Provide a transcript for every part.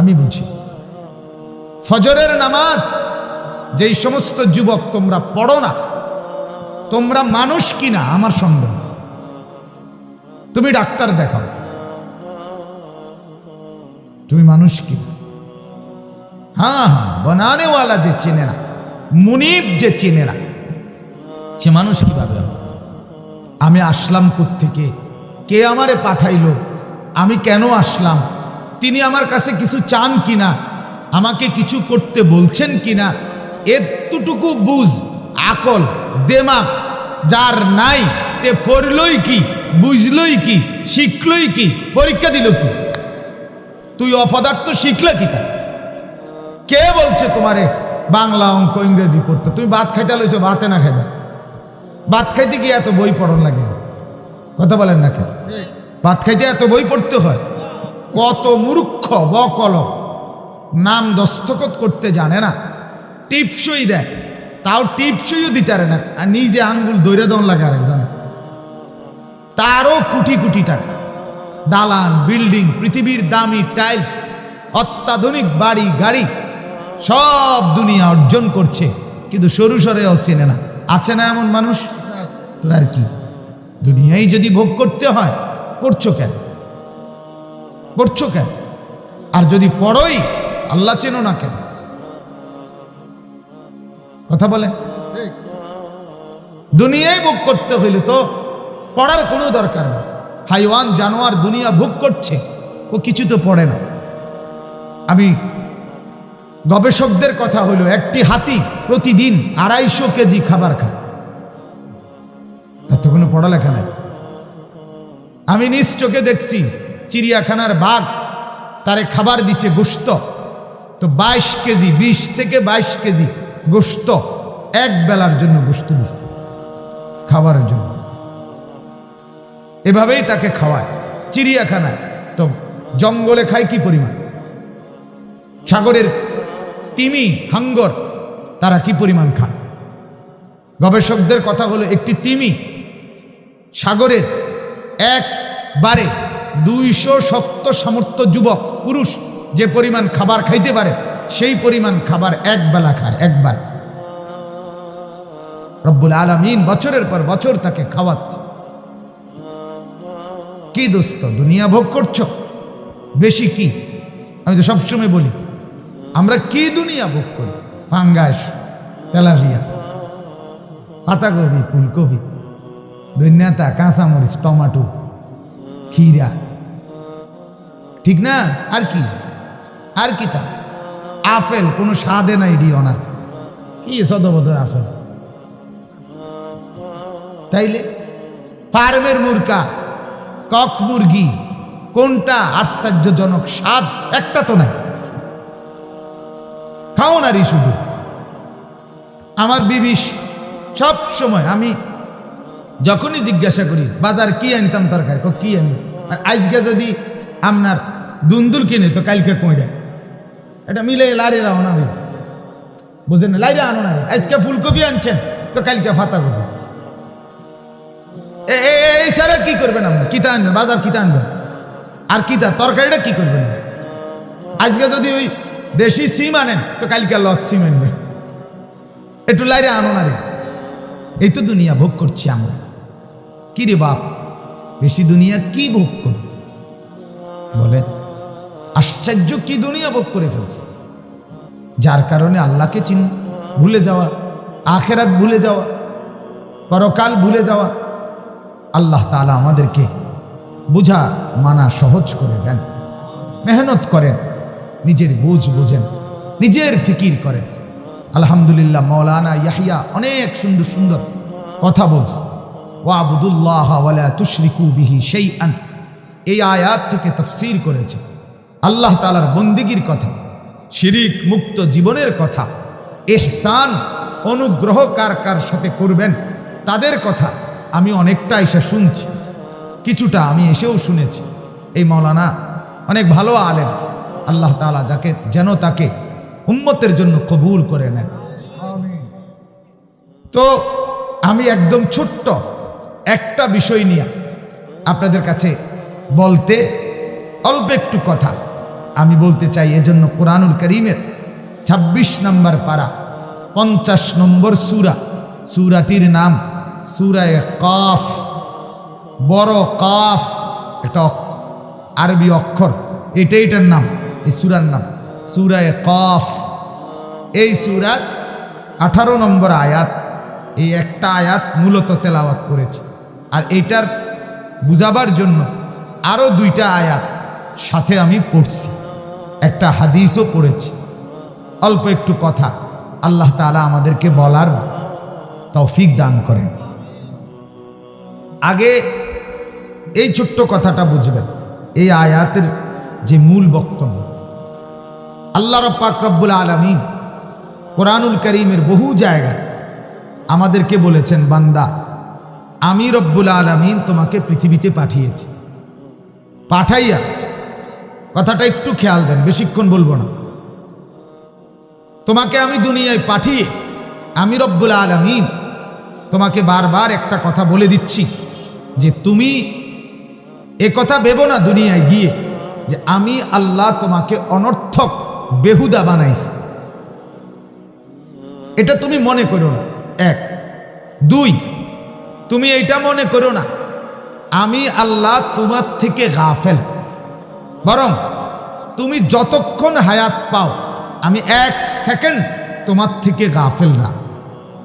আমি বুঝি ফজরের নামাজ যেই সমস্ত যুবক তোমরা পড়ো না, তোমরা মানুষ কিনা আমার সন্দেহ। তুমি ডাক্তার দেখাও। তুমি মানুষ কি? হ্যাঁ হ্যাঁ বনানেওয়ালা যে চেনে না, মুনিব যে চেনে না, সে মানুষ কীভাবে আমি আসলাম থেকে কে আমারে পাঠাইলো? আমি কেন আসলাম? তিনি আমার কাছে কিছু চান কিনা আমাকে কিছু করতে বলছেন কিনা এতটুকু বুঝ আকল দেমাগ যার নাই তে পড়লই কি বুঝলই কি শিখলই কি পরীক্ষা দিল কি? তুই অপদার্থ শিখলে কি তা? কে বলছে তোমারে বাংলা অঙ্ক ইংরেজি পড়তে? তুমি ভাত খাইতে লইছো ভাতে না খাইবা? ভাত খাইতে কি এত বই পড়ন লাগে? কথা বলেন না কেন? ভাত খাইতে এত বই পড়তে হয়? কত মূর্খ, বকল। নাম দস্তখত করতে জানে না। টিপসই দেয়। তাও টিপসইও দিতে পারে না। আর নিজে আঙ্গুল দৈরে দন লাগে আরেকজনে। তারও কোটি কোটি টাকা। দালান, বিল্ডিং, পৃথিবীর দামি টাইলস, অত্যাধুনিক বাড়ি, গাড়ি, সব দুনিয়া অর্জন করছে। কিন্তু সরু সরেও চেনে না। আছে না এমন মানুষ? তো আর কি। দুনিয়ায় যদি ভোগ করতে হয়, করছ কেন? করছ কেন? আর যদি পড়োই, আল্লাহ চেনো না কেন? কথা বলেন দুনিয়ায় ভোগ করতে হইলে তো পড়ার কোনো দরকার নেই। হাইওয়ান, জানোয়ার দুনিয়া ভোগ করছে, ও কিছু তো পড়ে না। আমি গবেষকদের কথা হলো, একটি হাতি প্রতিদিন আড়াইশো কেজি খাবার খায়। তার তো কোনো পড়ালেখা নেই। আমি নিজ চোখে দেখছি চিড়িয়াখানার বাঘ তারে খাবার দিছে গোস্ত তো বাইশ কেজি, বিশ থেকে বাইশ কেজি গোস্ত এক বেলার জন্য গোস্ত দিছে, খাবারের জন্য। এভাবেই তাকে খাওয়ায় চিড়িয়াখানায়। তো জঙ্গলে খায় কি পরিমাণ? সাগরের তিমি, হাঙ্গর, তারা কি পরিমাণ খায়? গবেষকদের কথা হলো একটি তিমি সাগরের একবারে দুইশো সত্তর সামর্থ্য যুবক, পুরুষ যে পরিমাণ খাবার খাইতে পারে, সেই পরিমাণ খাবার এক বেলা খায়, একবার। রব্বুল আলমিন বছরের পর বছর তাকে খাওয়াচ্ছে। কি দোস্ত, দুনিয়া ভোগ করছ? বেশি কি? আমি তো সবসময় বলি, আমরা কি দুনিয়া ভোগ করি? ফাঙ্গাস তেলাপিয়া, পাতাকপি, ফুলকপি ধন্যতা কাঁচামরিচ, টমাটো, ক্ষীরা। ঠিক না? আর কি? আর কি তা? আপেল কোনো স্বাদে নাই ডি অনার। কি সদবদর আপেল তাইলে? ফার্মের মুরগা, কক মুরগি, কোনটা আশ্চর্যজনক স্বাদ? একটা তো নাই। খাও নারী শুধু। আমার বিবিস সব সময় আমি যখনই জিজ্ঞাসা করি, বাজার কি আনতাম তরকারি? কো, কি আনব? আর আজকে যদি আপনার দুন্দুল কিনে তো কালকে কইডা এটা মিলে লারিরা আনা রে। বুঝেন না? লাইরে আনো না রে। আজকে ফুলকপি আনছেন, তো কালকে ফাতা কপি এই সারা কি করবেন আপনি? কিতা আনবেন? বাজার কিতা আনবেন? আর কিতা তরকারিটা কি করবেন? আজকে যদি ওই দেশি সিম আনেন, তো কালকে লত সিম আনবে। একটু লাইরে আনো না রে। এই তো দুনিয়া ভোগ করছি আমরা। কি রে বাপ? বেশি দুনিয়া কি ভোগ করি বলেন। আশ্চর্য কি দুনিয়া ভোগ করে ফেলছে। যার কারণে আল্লাহকে চিন, ভুলে যাওয়া, আখেরাত ভুলে যাওয়া, পরকাল ভুলে যাওয়া, আল্লাহ তাআলা আমাদেরকে বুঝা, মানা সহজ করে দেন। মেহনত করেন, নিজের বুঝ বুঝেন, নিজের ফিকির করেন। আলহামদুলিল্লাহ মৌলানা ইয়াহিয়া অনেক সুন্দর সুন্দর কথা বলছে। ওয়াবুদুল্লাহ তুশরিকু বিহি আন এই আয়াত থেকে তফসির করেছে। আল্লাহ তালার বন্দিগির কথা শিরিক মুক্ত জীবনের কথা এহসান অনুগ্রহ কার কার সাথে করবেন তাদের কথা আমি অনেকটা এসে শুনছি কিছুটা আমি এসেও শুনেছি। এই মৌলানা অনেক ভালো আলেন আল্লাহ তাআলা যাকে যেন তাকে উম্মতের জন্য কবুল করে নেন। তো আমি একদম ছোট্ট একটা বিষয় নিয়ে আপনাদের কাছে বলতে অল্প একটু কথা। আমি বলতে চাই এজন্য কোরআনুল করিমের ২৬ নম্বর পারা, পঞ্চাশ নম্বর সুরা। সুরাটির নাম সুরায় কফ। বড় কাফ এটা আরবি অক্ষর। এটা এটার নাম, এই সুরার নাম, সুরায় কফ। এই সুরার আঠারো নম্বর আয়াত, এই একটা আয়াত মূলত তেলাওয়াত করেছে। আর এটার বুঝাবার জন্য আরও দুইটা আয়াত সাথে আমি পড়ছি। একটা হাদিসও পড়েছি। অল্প একটু কথা। আল্লাহ তাআলা আমাদেরকে বলার তৌফিক দান করেন। আগে এই ছোট্ট কথাটা বুঝবেন। এই আয়াতের যে মূল বক্তব্য। আল্লাহ রব্বাক রব্বুল আলমিন কোরআনুল করিমের বহু জায়গায় আমাদেরকে বলেছেন, বান্দা, আমি রব্বুল আলমিন তোমাকে পৃথিবীতে পাঠিয়েছি। পাঠাইয়া কথাটা একটু খেয়াল দেন, বেশিক্ষণ বলব না। তোমাকে আমি দুনিয়ায় পাঠিয়ে, আমি রব্বুল আলমিন তোমাকে বারবার একটা কথা বলে দিচ্ছি, যে তুমি এ কথা ভেবো না দুনিয়ায় গিয়ে, যে আমি আল্লাহ তোমাকে অনর্থক, বেহুদা বানাইছি। এটা তুমি মনে করো না। এক। দুই। তুমি এইটা মনে করো না, আমি আল্লাহ তোমার থেকে গাফেল। বরং তুমি যতক্ষণ হায়াত পাও, আমি এক সেকেন্ড তোমার থেকে গাফেল না।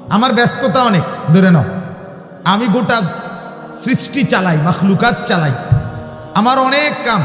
আমার ব্যস্ততা অনেক, ধরে নাও। আমি গোটা সৃষ্টি চালাই, মাখলুকাত চালাই। আমার অনেক কাম